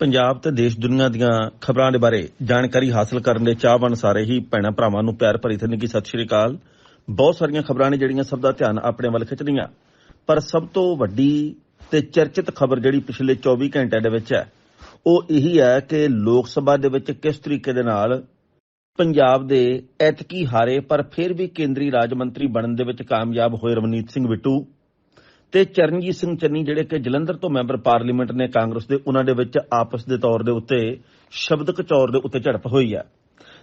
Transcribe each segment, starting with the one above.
ਪੰਜਾਬ ਤੇ ਦੇਸ਼ ਦੁਨੀਆ ਦੀਆਂ ਖਬਰਾਂ ਦੇ ਬਾਰੇ ਜਾਣਕਾਰੀ ਹਾਸਲ ਕਰਨ ਦੇ ਚਾਹਵਾਨ ਸਾਰੇ ਹੀ ਭੈਣਾਂ ਭਰਾਵਾਂ ਨੂੰ ਪਿਆਰ ਭਰੀ ਥਨਕੀ ਸਤਿ ਸ਼੍ਰੀ ਅਕਾਲ। ਬਹੁਤ ਸਾਰੀਆਂ ਖਬਰਾਂ ਨੇ ਜਿਹੜੀਆਂ ਸਭ ਦਾ ਧਿਆਨ ਆਪਣੇ ਵੱਲ ਖਿੱਚਦੀਆਂ। ਪਰ ਸਭ ਤੋਂ ਵੱਡੀ ਤੇ ਚਰਚਿਤ ਖਬਰ ਜਿਹੜੀ ਪਿਛਲੇ 24 ਘੰਟਿਆਂ ਦੇ ਵਿੱਚ ਹੈ, ਉਹ ਇਹੀ ਹੈ ਕਿ ਲੋਕ ਸਭਾ ਦੇ ਵਿੱਚ ਕਿਸ ਤਰੀਕੇ ਦੇ ਨਾਲ ਪੰਜਾਬ ਦੇ ਐਤਕੀ ਹਾਰੇ ਪਰ ਫਿਰ ਵੀ ਕੇਂਦਰੀ ਰਾਜ ਮੰਤਰੀ ਬਣਨ ਦੇ ਵਿੱਚ ਕਾਮਯਾਬ ਹੋਏ ਰਵਨੀਤ ਸਿੰਘ ਬਿੱਟੂ ਤੇ ਚਰਨਜੀਤ ਸਿੰਘ ਚੰਨੀ ਜਿਹੜੇ ਕਿ ਜਲੰਧਰ ਤੋਂ ਮੈਂਬਰ ਪਾਰਲੀਮੈਂਟ ਨੇ ਕਾਂਗਰਸ ਦੇ, ਉਹਨਾਂ ਦੇ ਵਿੱਚ ਆਪਸ ਦੇ ਤੌਰ ਦੇ ਉੱਤੇ ਸ਼ਬਦਕ ਚੌਰ ਦੇ ਉੱਤੇ ਝੜਪ ਹੋਈ ਹੈ।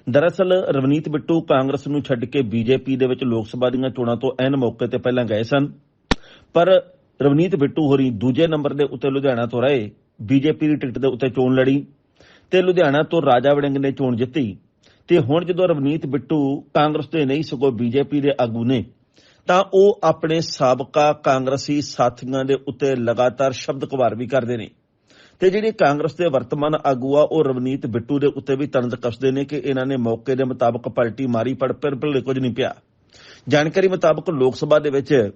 ਦਰਅਸਲ ਰਵਨੀਤ ਬਿੱਟੂ ਕਾਂਗਰਸ ਨੂੰ ਛੱਡ ਕੇ ਬੀਜੇਪੀ ਦੇ ਵਿੱਚ ਲੋਕ ਸਭਾ ਦੀਆਂ ਚੋਣਾਂ ਤੋਂ ਐਨ ਮੌਕੇ ਤੇ ਪਹਿਲਾਂ ਗਏ ਸਨ। ਪਰ ਰਵਨੀਤ ਬਿੱਟੂ ਹੋਰੀ ਦੂਜੇ ਨੰਬਰ ਦੇ ਉੱਤੇ ਲੁਧਿਆਣਾ ਤੋਂ ਰਹੇ, ਬੀਜੇਪੀ ਦੀ ਟਿਕਟ ਦੇ ਉੱਤੇ ਚੋਣ ਲੜੀ ਤੇ ਲੁਧਿਆਣਾ ਤੋਂ ਰਾਜਾ ਵੜਿੰਗ ਨੇ ਚੋਣ ਜਿੱਤੀ। ਤੇ ਹੁਣ ਜਦੋਂ ਰਵਨੀਤ ਬਿੱਟੂ ਕਾਂਗਰਸ ਦੇ ਨਹੀਂ ਸਗੋਂ ਬੀਜੇਪੀ ਦੇ ਆਗੂ ਨੇ ਤਾਂ ਉਹ ਆਪਣੇ ਸਾਬਕਾ ਕਾਂਗਰਸੀ ਸਾਥੀਆਂ ਦੇ ਉੱਤੇ ਲਗਾਤਾਰ ਸ਼ਬਦ ਕੁਵਾਰ ਵੀ ਕਰਦੇ ਨੇ। ਤੇ ਜਿਹੜੇ ਕਾਂਗਰਸ ਦੇ ਵਰਤਮਾਨ ਆਗੂ ਆ, ਉਹ ਰਵਨੀਤ ਬਿੱਟੂ ਦੇ ਉੱਤੇ ਵੀ ਤਨਦ ਕੱਸਦੇ ਨੇ ਕਿ ਇਹਨਾਂ ਨੇ ਮੌਕੇ ਦੇ ਮੁਤਾਬਕ ਪਲਟੀ ਮਾਰੀ, ਪਰ ਫਿਰ ਕੁਝ ਨਹੀਂ ਪਿਆ। ਜਾਣਕਾਰੀ ਮੁਤਾਬਕ ਲੋਕ ਸਭਾ ਦੇ ਵਿੱਚ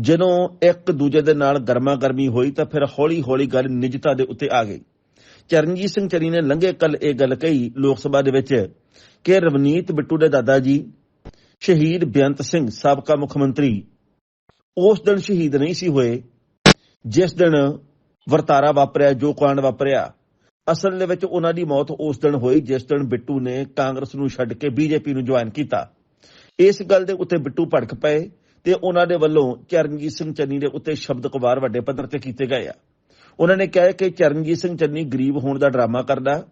ਜਦੋਂ ਇੱਕ ਦੂਜੇ ਦੇ ਨਾਲ ਗਰਮਾ ਗਰਮੀ ਹੋਈ ਤਾਂ ਫਿਰ ਹੌਲੀ ਹੌਲੀ ਗੱਲ ਨਿਜਤਾ ਦੇ ਉੱਤੇ ਆ ਗਈ। ਚਰਨਜੀਤ ਸਿੰਘ ਚਰੀ ਨੇ ਲੰਘੇ ਕੱਲ ਇਹ ਗੱਲ ਕਹੀ ਲੋਕ ਸਭਾ ਦੇ ਵਿੱਚ ਕਿ ਰਵਨੀਤ ਬਿੱਟੂ ਦੇ ਦਾਦਾ ਜੀ ਸ਼ਹੀਦ ਬੇਅੰਤ ਸਿੰਘ, ਸਾਬਕਾ ਮੁੱਖ ਮੰਤਰੀ। ਉਸ ਦਿਨ ਸ਼ਹੀਦ ਨਹੀਂ ਸੀ ਹੋਏ। ਜਿਸ ਦਿਨ ਵਰਤਾਰਾ ਵਾਪਰਿਆ, ਜੋ ਕਾਂਡ ਵਾਪਰਿਆ, ਅਸਲ ਦੇ ਵਿੱਚ ਉਹਨਾਂ ਦੀ ਮੌਤ ਉਸ ਦਿਨ ਹੋਈ, ਜਿਸ ਦਿਨ ਬਿੱਟੂ ਨੇ ਕਾਂਗਰਸ ਨੂੰ ਛੱਡ ਕੇ ਬੀਜੇਪੀ ਨੂੰ ਜੁਆਇਨ ਕੀਤਾ। ਇਸ ਗੱਲ ਦੇ ਉੱਤੇ ਬਿੱਟੂ ਭੜਕ ਪਏ ਤੇ ਉਹਨਾਂ ਦੇ ਵੱਲੋਂ ਚਰਨਜੀਤ ਸਿੰਘ ਚੰਨੀ ਦੇ ਉੱਤੇ ਸ਼ਬਦ ਕੁਵਾਰ ਵੱਡੇ ਪੱਧਰ ਤੇ ਕੀਤੇ ਗਏ ਆ। ਉਹਨਾਂ ਨੇ ਕਿਹਾ ਕਿ ਚਰਨਜੀਤ ਸਿੰਘ ਚੰਨੀ ਗਰੀਬ ਹੋਣ ਦਾ ਡਰਾਮਾ ਕਰਦਾ।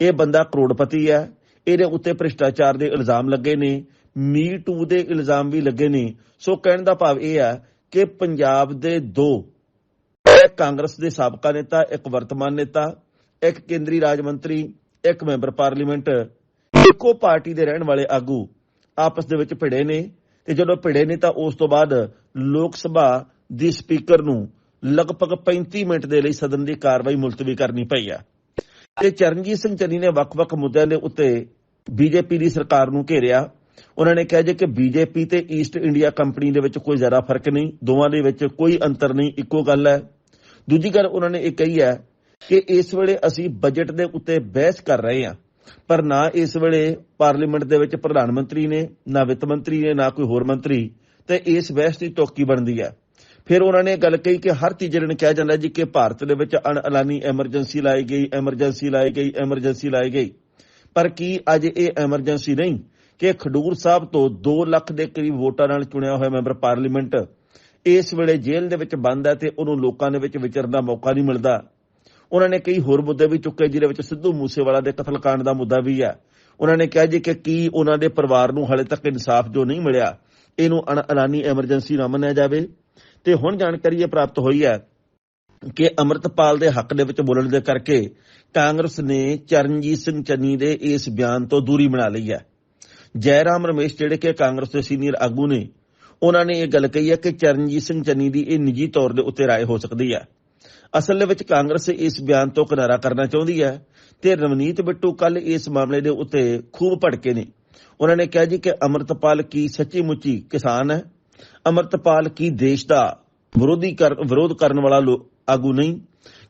ਇਹ ਬੰਦਾ ਕਰੋੜਪਤੀ ਹੈ। ਇਹਦੇ ਉੱਤੇ ਭ੍ਰਿਸ਼ਟਾਚਾਰ ਦੇ ਇਲਜ਼ਾਮ ਲੱਗੇ ਨੇ। ਮੀ ਟੂ ਦੇ ਇਲਜ਼ਾਮ ਵੀ ਲੱਗੇ ਨੇ। ਸੋ ਕਹਿਣ ਦਾ ਭਾਵ ਇਹ ਆ ਕਿ ਪੰਜਾਬ ਦੇ ਦੋ, ਇੱਕ ਕਾਂਗਰਸ ਦੇ ਸਾਬਕਾ ਨੇਤਾ, ਇੱਕ ਵਰਤਮਾਨ ਨੇਤਾ, ਇੱਕ ਕੇਂਦਰੀ ਰਾਜ ਮੰਤਰੀ, ਇੱਕ ਮੈਂਬਰ ਪਾਰਲੀਮੈਂਟ, ਇੱਕੋ ਪਾਰਟੀ ਦੇ ਰਹਿਣ ਵਾਲੇ ਆਗੂ ਆਪਸ ਦੇ ਵਿੱਚ ਭਿੜੇ ਨੇ ਤੇ ਜਦੋਂ ਭਿੜੇ ਨੇ ਤਾਂ ਉਸ ਤੋਂ ਬਾਅਦ ਲੋਕ ਸਭਾ ਦੀ ਸਪੀਕਰ ਨੂੰ ਲਗਭਗ 35 ਮਿੰਟ ਦੇ ਲਈ ਸਦਨ ਦੀ ਕਾਰਵਾਈ ਮੁਲਤਵੀ ਕਰਨੀ ਪਈ ਆ। ਤੇ ਚਰਨਜੀਤ ਸਿੰਘ ਚੰਨੀ ਨੇ ਵੱਖ-ਵੱਖ ਮੁੱਦਿਆਂ ਦੇ ਉੱਤੇ ਬੀਜੇਪੀ ਦੀ ਸਰਕਾਰ ਨੂੰ ਘੇਰਿਆ। ਉਹਨਾਂ ਨੇ ਕਿਹਾ ਜੇ ਕਿ ਬੀਜੇਪੀ ਤੇ ਈਸਟ ਇੰਡੀਆ ਕੰਪਨੀ ਦੇ ਵਿੱਚ ਕੋਈ ਜ਼ਿਆਦਾ ਫ਼ਰਕ ਨਹੀਂ, ਦੋਵਾਂ ਦੇ ਵਿੱਚ ਕੋਈ ਅੰਤਰ ਨਹੀਂ, ਇੱਕੋ ਗੱਲ ਹੈ। ਦੂਜੀ ਗੱਲ ਉਹਨਾਂ ਨੇ ਇਹ ਕਹੀ ਹੈ ਕਿ ਇਸ ਵੇਲੇ ਅਸੀਂ ਬਜਟ ਦੇ ਉੱਤੇ ਬਹਿਸ ਕਰ ਰਹੇ ਹਾਂ, ਪਰ ਨਾ ਇਸ ਵੇਲੇ ਪਾਰਲੀਮੈਂਟ ਦੇ ਵਿੱਚ ਪ੍ਰਧਾਨ ਮੰਤਰੀ ਨੇ, ਨਾ ਵਿੱਤ ਮੰਤਰੀ ਨੇ, ਨਾ ਕੋਈ ਹੋਰ ਮੰਤਰੀ, ਤੇ ਇਸ ਬਹਿਸ ਦੀ ਟੋਕੀ ਬਣਦੀ ਹੈ। ਫਿਰ ਉਹਨਾਂ ਨੇ ਗੱਲ ਕਹੀ ਕਿ ਹਰ ਤੀਜੇ ਦਿਨ ਕਿਹਾ ਜਾਂਦਾ ਜੀ ਕਿ ਭਾਰਤ ਦੇ ਵਿੱਚ ਅਣਐਲਾਨੀ ਐਮਰਜੈਂਸੀ ਲਾਈ ਗਈ ਐਮਰਜੈਂਸੀ ਲਾਈ ਗਈ ਐਮਰਜੈਂਸੀ ਲਾਈ ਗਈ। ਪਰ ਕੀ ਅੱਜ ਇਹ ਐਮਰਜੈਂਸੀ ਨਹੀਂ? ਕਿ ਖਡੂਰ ਸਾਹਿਬ ਤੋਂ 2 ਲੱਖ ਦੇ ਕਰੀਬ ਵੋਟਾਂ ਨਾਲ ਚੁਣਿਆ ਹੋਇਆ ਮੈਂਬਰ ਪਾਰਲੀਮੈਂਟ ਇਸ ਵੇਲੇ ਜੇਲ੍ਹ ਦੇ ਵਿੱਚ ਬੰਦ ਹੈ ਤੇ ਉਹਨੂੰ ਲੋਕਾਂ ਦੇ ਵਿੱਚ ਵਿਚਰਨ ਦਾ ਮੌਕਾ ਨਹੀਂ ਮਿਲਦਾ। ਉਹਨਾਂ ਨੇ ਕਈ ਹੋਰ ਮੁੱਦੇ ਵੀ ਚੁੱਕੇ, ਜਿਹਦੇ ਵਿੱਚ ਸਿੱਧੂ ਮੂਸੇਵਾਲਾ ਦੇ ਕਤਲकांड ਦਾ ਮੁੱਦਾ ਵੀ ਹੈ। ਉਹਨਾਂ ਨੇ ਕਿਹਾ ਜੀ ਕਿ ਕੀ ਉਹਨਾਂ ਦੇ ਪਰਿਵਾਰ ਨੂੰ ਹਾਲੇ ਤੱਕ ਇਨਸਾਫ ਜੋ ਨਹੀਂ ਮਿਲਿਆ, ਇਹਨੂੰ ਅਣਐਲਾਨੀ ਐਮਰਜੈਂਸੀ ਨਾ ਮੰਨਿਆ ਜਾਵੇ। ਤੇ ਹੁਣ ਜਾਣਕਾਰੀ ਇਹ ਪ੍ਰਾਪਤ ਹੋਈ ਹੈ ਕਿ ਅਮਰਤਪਾਲ ਦੇ ਹੱਕ ਦੇ ਵਿੱਚ ਬੋਲਣ ਦੇ ਕਰਕੇ ਕਾਂਗਰਸ ਨੇ ਚਰਨਜੀਤ ਸਿੰਘ ਚੰਨੀ ਦੇ ਇਸ ਬਿਆਨ ਤੋਂ ਦੂਰੀ ਬਣਾ ਲਈ ਹੈ। ਜੈਰਾਮ ਰਮੇਸ਼ ਜਿਹੜੇ ਕਿ ਕਾਂਗਰਸ ਦੇ ਸੀਨੀਅਰ ਆਗੂ ਨੇ ਉਹਨਾਂ ਨੇ ਇਹ ਗੱਲ ਕਹੀ ਹੈ ਕਿ ਚਰਨਜੀਤ ਸਿੰਘ ਚੰਨੀ ਦੀ ਇਹ ਨਿੱਜੀ ਤੌਰ ਦੇ ਉੱਤੇ رائے ਹੋ ਸਕਦੀ ਹੈ ਅਸਲ ਦੇ ਵਿੱਚ ਕਾਂਗਰਸ ਇਸ ਬਿਆਨ ਤੋਂ ਕਿਨਾਰਾ ਕਰਨਾ ਚਾਹੁੰਦੀ ਹੈ ਤੇ ਰਵਨੀਤ ਬਿੱਟੂ ਕੱਲ ਇਸ ਮਾਮਲੇ ਦੇ ਉੱਤੇ ਖੂਬ ਭੜਕੇ ਨੇ ਉਹਨਾਂ ਨੇ ਕਿਹਾ ਜੀ ਕਿ ਅਮਰਤਪਾਲ ਕੀ ਸੱਚੀ ਮੁੱਚੀ ਕਿਸਾਨ ਹੈ ਅਮਰਤਪਾਲ ਕੀ ਦੇਸ਼ ਦਾ ਵਿਰੋਧੀ ਕਰ ਵਿਰੋਧ ਕਰਨ ਵਾਲਾ ਆਗੂ ਨਹੀਂ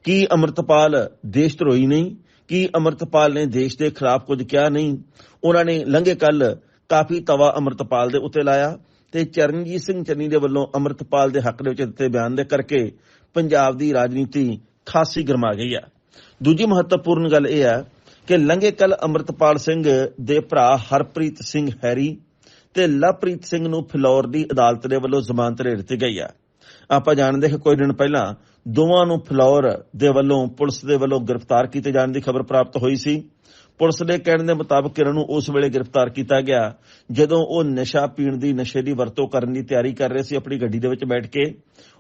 ਕੀ ਅਮਰਤਪਾਲ ਦੇਸ਼ ਧਰੋਹੀ ਨਹੀਂ ਕੀ ਅਮਰਤਪਾਲ ਨੇ ਦੇਸ਼ ਦੇ ਖਿਲਾਫ ਕੁਝ ਕਿਹਾ ਨਹੀਂ? ਉਹਨਾਂ ਨੇ ਲੰਘੇ ਕੱਲ ਕਾਫੀ ਤਵਾ ਅਮਰਤਪਾਲ ਦੇ ਉੱਤੇ ਲਾਇਆ ਤੇ ਚਰਨਜੀਤ ਸਿੰਘ ਚੰਨੀ ਦੇ ਵੱਲੋਂ ਅਮਰਤਪਾਲ ਦੇ ਹੱਕ ਦੇ ਵਿੱਚ ਦਿੱਤੇ ਬਿਆਨ ਦੇ ਕਰਕੇ ਪੰਜਾਬ ਦੀ ਰਾਜਨੀਤੀ ਖਾਸੀ ਗਰਮਾ ਗਈ ਹੈ ਦੂਜੀ ਮਹੱਤਵਪੂਰਨ ਗੱਲ ਇਹ ਹੈ ਕਿ ਲੰਘੇ ਕੱਲ ਅਮਰਤਪਾਲ ਸਿੰਘ ਦੇ ਭਰਾ ਹਰਪ੍ਰੀਤ ਸਿੰਘ ਹੈਰੀ ਤੇ ਲਵਪ੍ਰੀਤ ਸਿੰਘ ਨੂੰ ਫਿਲੌਰ ਦੀ ਅਦਾਲਤ ਦੇ ਵੱਲੋਂ ਜ਼ਮਾਨਤ ਦੇ ਦਿੱਤੀ ਗਈ ਹੈ ਆਪਾਂ ਜਾਣਦੇ ਕਿ ਕੋਈ ਦਿਨ ਪਹਿਲਾਂ ਦੋਵਾਂ ਨੂੰ ਫਲੌਰ ਦੇ ਵੱਲੋਂ, ਪੁਲਿਸ ਦੇ ਵੱਲੋਂ ਗ੍ਰਿਫਤਾਰ ਕੀਤੇ ਜਾਣ ਦੀ ਖਬਰ ਪ੍ਰਾਪਤ ਹੋਈ ਸੀ। ਪੁਲਿਸ ਦੇ ਕਹਿਣ ਦੇ ਮੁਤਾਬਕ ਇਹਨਾਂ ਨੂੰ ਉਸ ਵੇਲੇ ਗ੍ਰਿਫਤਾਰ ਕੀਤਾ ਗਿਆ, ਜਦੋਂ ਉਹ ਨਸ਼ਾ ਪੀਣ ਦੀ, ਨਸ਼ੇ ਦੀ ਵਰਤੋਂ ਕਰਨ ਦੀ ਤਿਆਰੀ ਕਰ ਰਹੇ ਸੀ ਆਪਣੀ ਗੱਡੀ ਦੇ ਵਿੱਚ ਬੈਠ ਕੇ।